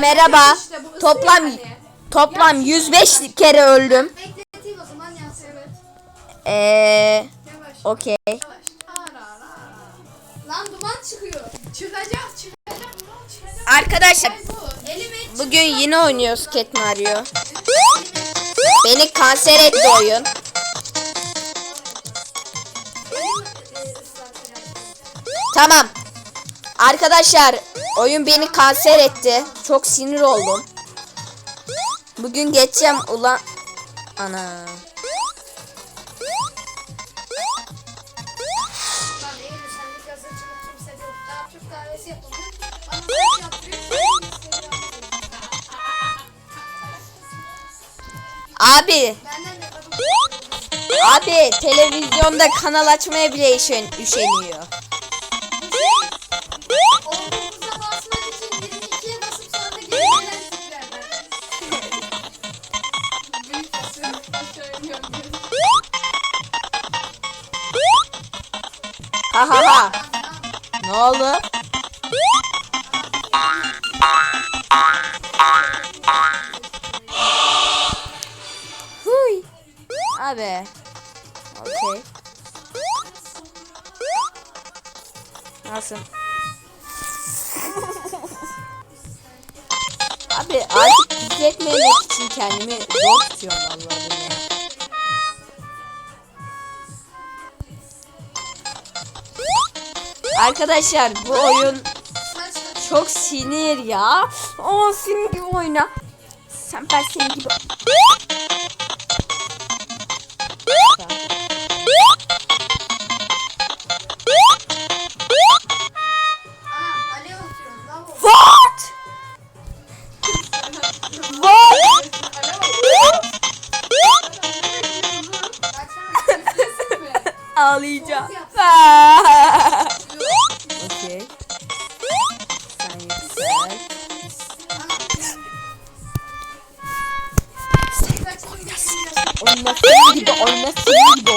merhaba. İşte bu ısırıyor Toplam hani. toplam 105 kere öldüm. Bekleteyim o zaman yaz evet. Eee Yavaş. okey. Yavaş. Lan duman çıkıyor. Çıkacak çıkacak. çıkacak. Arkadaşlar Ay bu. Elime bugün yine oynuyoruz Cat Mario. Beni kanser etti oyun. Tamam. Arkadaşlar oyun beni kanser etti. Çok sinir oldum. Bugün geçeceğim ulan. Ana. Abi, abi televizyonda kanal açmaya bile üşen, üşeniyor. Ha ha ha. Ne oldu? Huy. Abi. Okey. Nasıl? Abi artık izletmemek için kendimi zor tutuyorum vallahi Arkadaşlar bu oyun çok sinir ya. O senin gibi oyna. Sen ben senin gibi. What? What? Ağlayacağım. Oyna senin gibi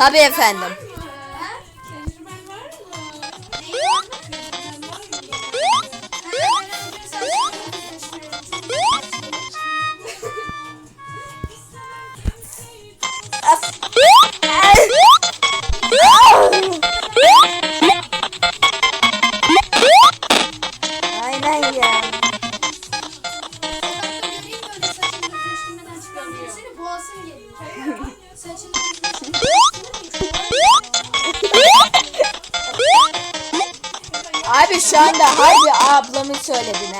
Tabi efendim. Şu anda harbi ablamı söyledin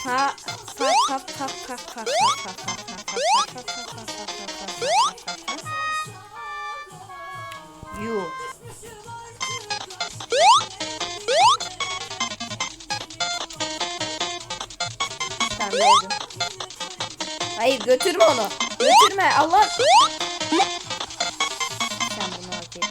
Fa fa götürme onu. Götürme Allah. Sen bunu hak ettin.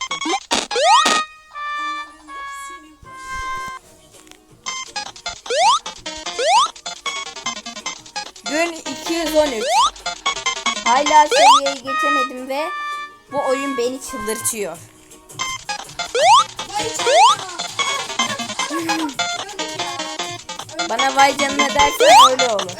Gün 213. Hala seviyeyi geçemedim ve bu oyun beni çıldırtıyor. Bana vay canına dersen öyle olur.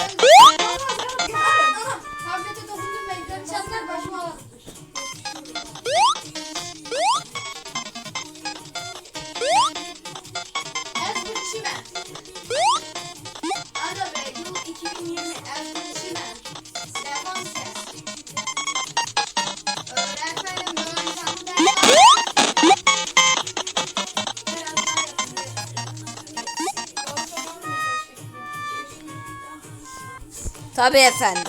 Tabii efendim.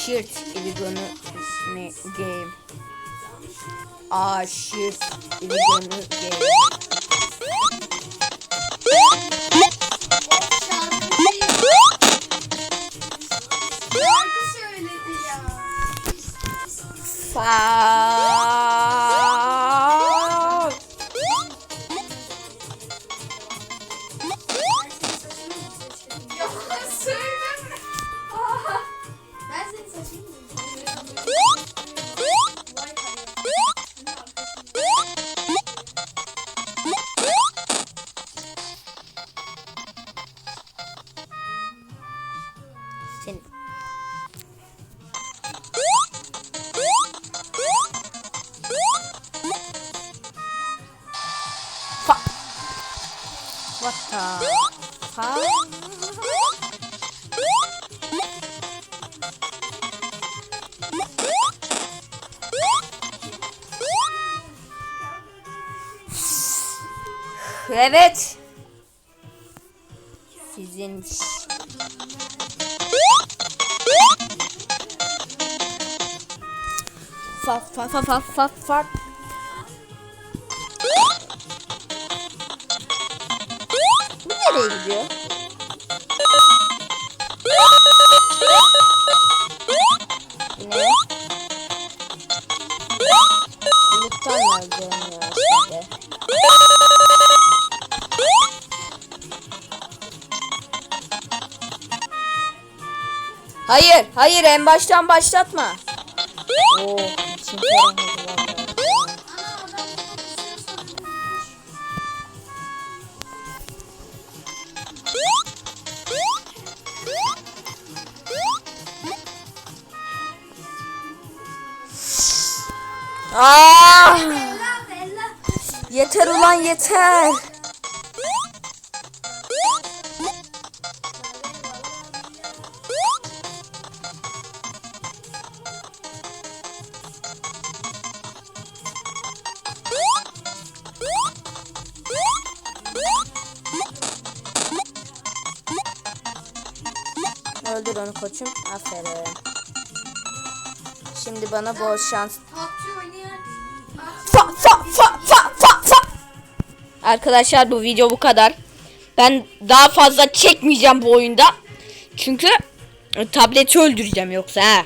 Shit, we gonna game. Ah shit, we gonna game. Evet. Sizin Fuck fuck fuck fuck fuck fuck. Bu nereye gidiyor? Hayır, hayır en baştan başlatma. Oo, Bella. Yeter ulan yeter. Öldür onu koçum. Aferin. Şimdi bana bol şans. Fa fa fa fa fa fa. Arkadaşlar bu video bu kadar. Ben daha fazla çekmeyeceğim bu oyunda. Çünkü tableti öldüreceğim yoksa ha.